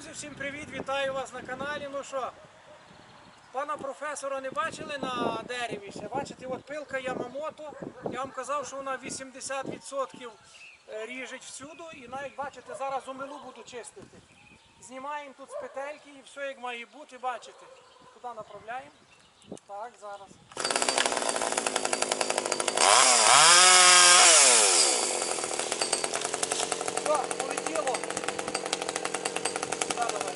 Друзі, всім привіт! Вітаю вас на каналі. Ну що, пана професора не бачили на дереві ще? Бачите, от пилка Ямамото. Я вам казав, що вона 80% ріжить всюду. І навіть бачите, зараз умилу буду чистити. Знімаємо тут з петельки і все як має бути, бачите. Туди направляємо. Так, зараз. Все, полетіло. Да, давай.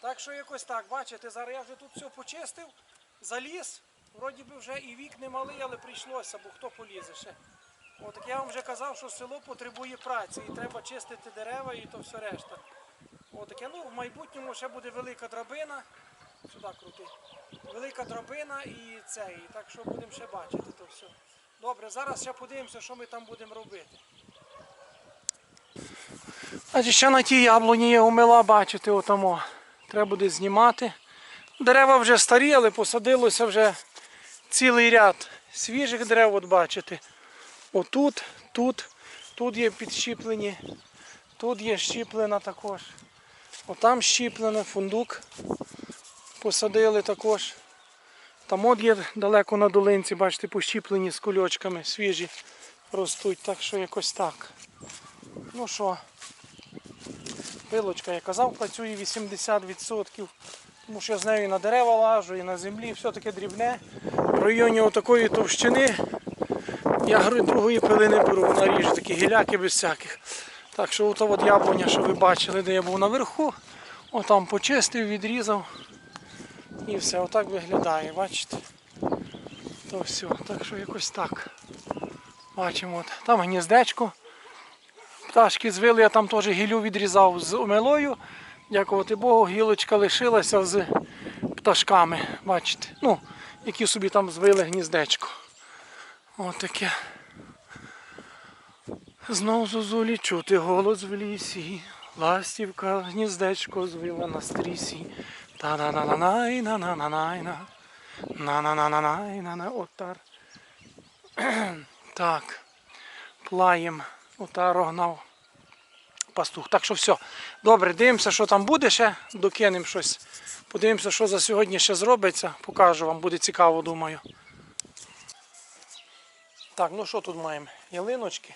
Так що якось так, бачите, зараз я вже тут все почистив, заліз. Вроді би вже і вік не малий, але прийшлося, бо хто полізе ще. От я вам вже казав, що село потребує праці і треба чистити дерева і то все решта. От таке, ну в майбутньому ще буде велика драбина. Сюди крути. Велика драбина і це. І так що будемо ще бачити то все. Добре, зараз ще подивимося, що ми там будемо робити. Значить, ще на тій яблуні є умила, бачите, отамо. Треба буде знімати. Дерева вже старі, але посадилося вже цілий ряд свіжих дерев, от бачите. Отут, тут, тут є підщіплені, тут є щіплена також. Отам щіплена, фундук посадили також. Там от є далеко на долинці, бачите, пощіплені з кульочками, свіжі ростуть, так що якось так. Ну що, пилочка, я казав, працює 80%, тому що я з нею і на дерева лажу, і на землі, все таке дрібне. В районі отакої товщини я другої пили не беру, вона ріже такі гіляки без всяких. Так що ото от яблуня, що ви бачили, де я був наверху, отам почистив, відрізав. І все, отак виглядає, бачите? То все, так що якось так. Бачимо, от. там гніздечко. Пташки звили, я там теж гілю відрізав з омелою. Дякувати Богу, гілочка лишилася з пташками, бачите. Ну, які собі там звили гніздечко. От таке. Знов зозулі чути голос в лісі. Ластівка гніздечко звила на стрісі. та на на на най на на на най на на на на на най на на отар. Так. Плаєм отар огнав пастух. Так що все. Добре, дивимося, що там буде ще, докинемо щось. Подивимося, що за сьогодні ще зробиться. Покажу вам, буде цікаво, думаю. Так, ну що тут маємо? Ялиночки.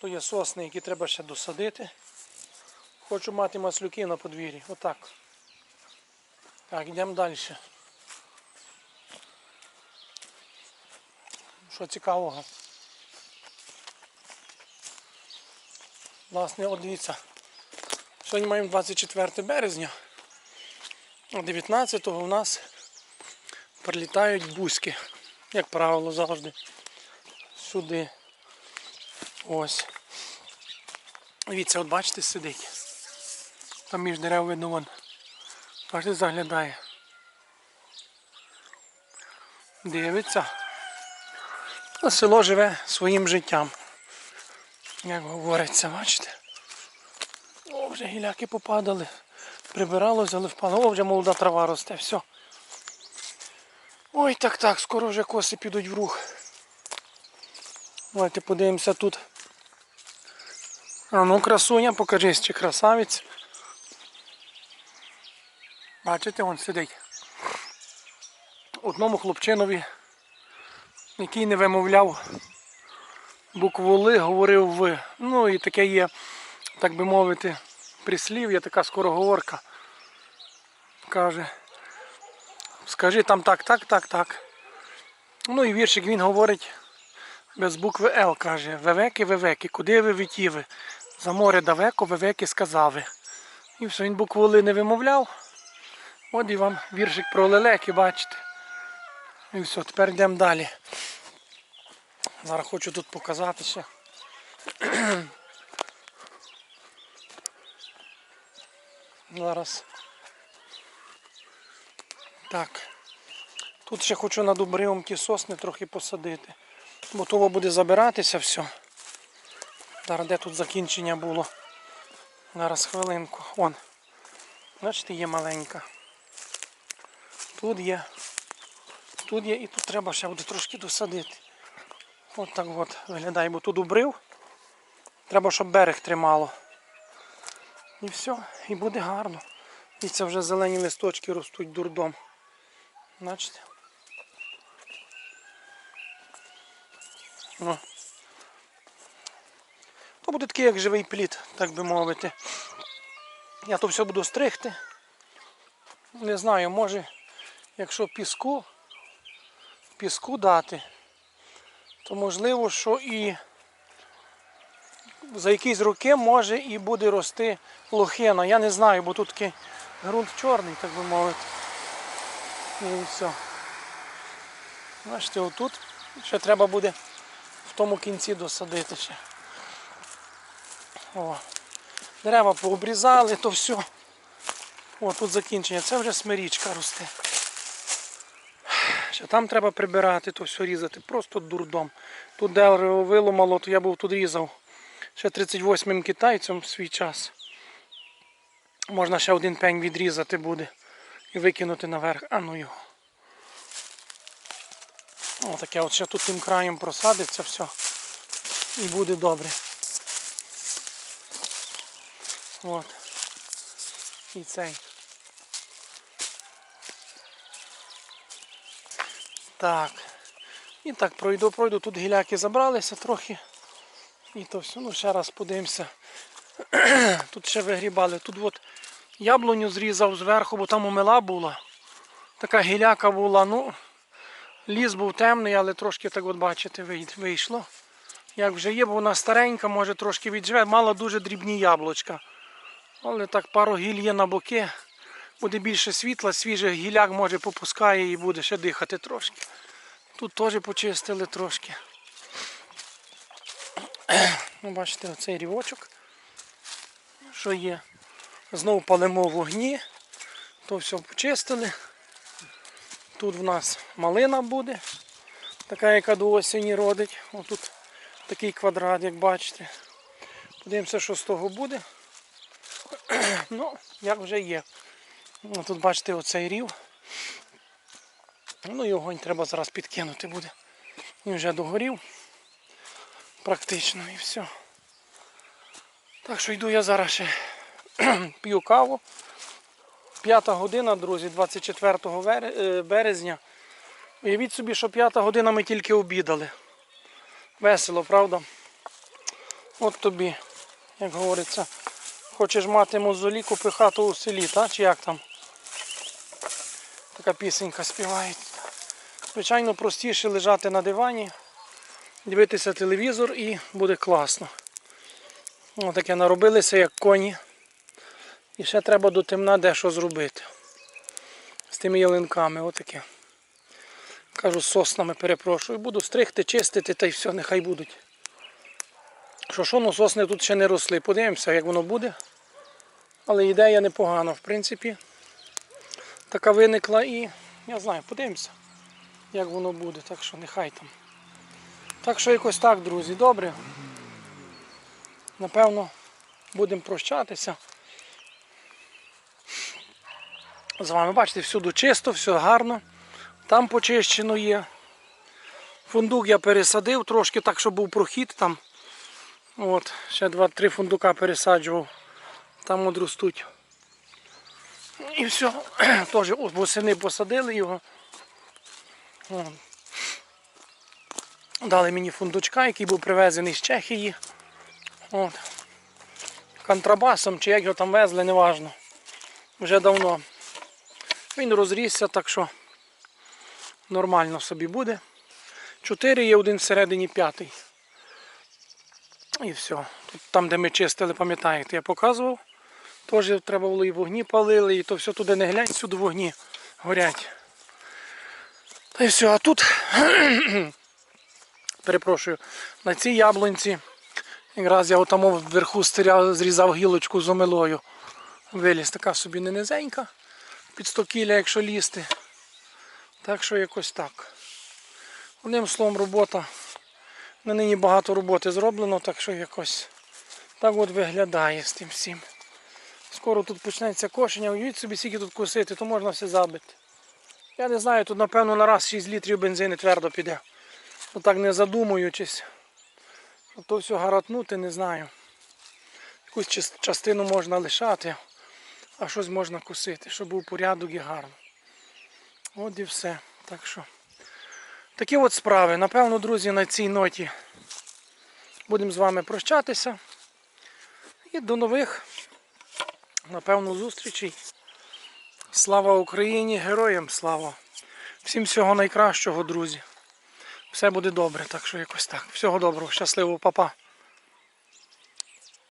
Тут є сосни, які треба ще досадити. Хочу мати маслюки на подвір'ї. Отак. Так, йдемо далі. Що цікавого? Власне, от дивіться. Сьогодні маємо 24 березня. А 19-го у нас прилітають бузьки. Як правило, завжди. Сюди. Ось. Дивіться, от бачите, сидить. Там між дерев видно вон. Бачите, заглядає. Дивиться. Село живе своїм життям. Як говориться, бачите? О, вже гіляки попадали. Прибиралося, але впало. О, вже молода трава росте, все. Ой, так так, скоро вже коси підуть в рух. Давайте подивимося тут. А ну, красуня, покажись, чи красавець. Бачите, він сидить. Одному хлопчинові, який не вимовляв букву Л, говорив В. Ну і таке є, так би мовити, прислів'я, така скороговорка. Каже, скажи там так, так, так, так. Ну і віршик він говорить без букви Л, каже, вевеки, вевеки, куди ви витіви? За море далеко, вевеки сказави. І все, він букву Л не вимовляв. От і вам віршик про лелеки, бачите. І все, тепер йдемо далі. Зараз хочу тут показати ще. Зараз. Так. Тут ще хочу над обривом ті сосни трохи посадити. Бо того буде забиратися все. Зараз де тут закінчення було. Зараз хвилинку. Вон. Бачите, є маленька. Тут є. Тут є і тут треба ще буде трошки досадити. От так от виглядає, бо тут обрив. Треба, щоб берег тримало. І все, і буде гарно. І це вже зелені листочки ростуть дурдом. Бачите? О. То буде такий як живий плід, так би мовити. Я то все буду стригти. Не знаю, може, якщо піску, піску дати, то можливо, що і за якісь роки може і буде рости лохина. Я не знаю, бо тут такий ґрунт чорний, так би мовити. І все. Бачите, отут ще треба буде в тому кінці досадити ще. О. Дерева пообрізали, то все. О, тут закінчення. Це вже смирічка росте. Ще там треба прибирати, то все різати. Просто дурдом. Тут дерево виломало, то я був тут різав. Ще 38-м китайцем в свій час. Можна ще один пень відрізати буде і викинути наверх. А ну його. О, таке от ще тут тим краєм просадиться все. І буде добре. От. І цей. Так. І так пройду, пройду. Тут гіляки забралися трохи. І то все. Ну ще раз подивимося. Тут ще вигрібали. Тут от яблуню зрізав зверху, бо там умила була. Така гіляка була. Ну, ліс був темний, але трошки так от бачите, вийшло. Як вже є, бо вона старенька, може трошки відживе. Мала дуже дрібні яблучка. Але так пару гіль є на боки. Буде більше світла, свіжий гіляк може попускає і буде ще дихати трошки. Тут теж почистили трошки. Ну, бачите, оцей рівочок, що є. Знову палимо вогні. То все почистили. Тут в нас малина буде, така, яка до осені родить. Отут такий квадрат, як бачите. Подивимося, що з того буде. Ну, як вже є. Ну, Тут бачите оцей рів. Ну його треба зараз підкинути буде. Він вже догорів. Практично і все. Так що йду я зараз ще п'ю каву. П'ята година, друзі, 24 е, березня. Уявіть собі, що п'ята година ми тільки обідали. Весело, правда? От тобі, як говориться, хочеш мати мозолі, купи хату у селі, та? чи як там? Така пісенька співає. Звичайно, простіше лежати на дивані, дивитися телевізор і буде класно. Отаке наробилися, як коні. І ще треба до темна дещо зробити. З тими ялинками, отаке. Кажу, соснами перепрошую. Буду стригти, чистити та й все, нехай будуть. Що що, ну сосни тут ще не росли. Подивимося, як воно буде. Але ідея непогана, в принципі. Така виникла і я знаю, подивимося, як воно буде. Так що нехай там. Так що якось так, друзі, добре. Напевно, будемо прощатися. З вами бачите, всюди чисто, все гарно. Там почищено є. Фундук я пересадив трошки так, щоб був прохід там. От, ще два-три фундука пересаджував. Там от ростуть. І все. Теж восени посадили його. Дали мені фундучка, який був привезений з Чехії. От. Контрабасом чи як його там везли, неважно. Вже давно. Він розрісся, так що нормально собі буде. Чотири є один всередині п'ятий. І все. Тут, там, де ми чистили, пам'ятаєте, я показував. Теж треба було і вогні палили, і то все туди не глянь, сюди вогні горять. Та й все, а тут, перепрошую, на цій яблунці, якраз я отам вверху стріляв, зрізав гілочку з омилою. Виліз така собі не низенька, під 100 кіля, якщо лізти. Так що якось так. Одним словом, робота. На нині багато роботи зроблено, так що якось так от виглядає з тим всім. Скоро тут почнеться кошення, уявіть собі, скільки тут косити, то можна все забити. Я не знаю, тут напевно на раз 6 літрів бензину твердо піде. Отак не задумуючись. Щоб то все гаратнути, не знаю. Якусь частину можна лишати, а щось можна косити, щоб був порядок і гарно. От і все. Так що. Такі от справи. Напевно, друзі, на цій ноті будемо з вами прощатися. І до нових, напевно, зустрічей. Слава Україні, героям слава! Всім всього найкращого, друзі. Все буде добре, так що якось так. Всього доброго, щасливого, папа.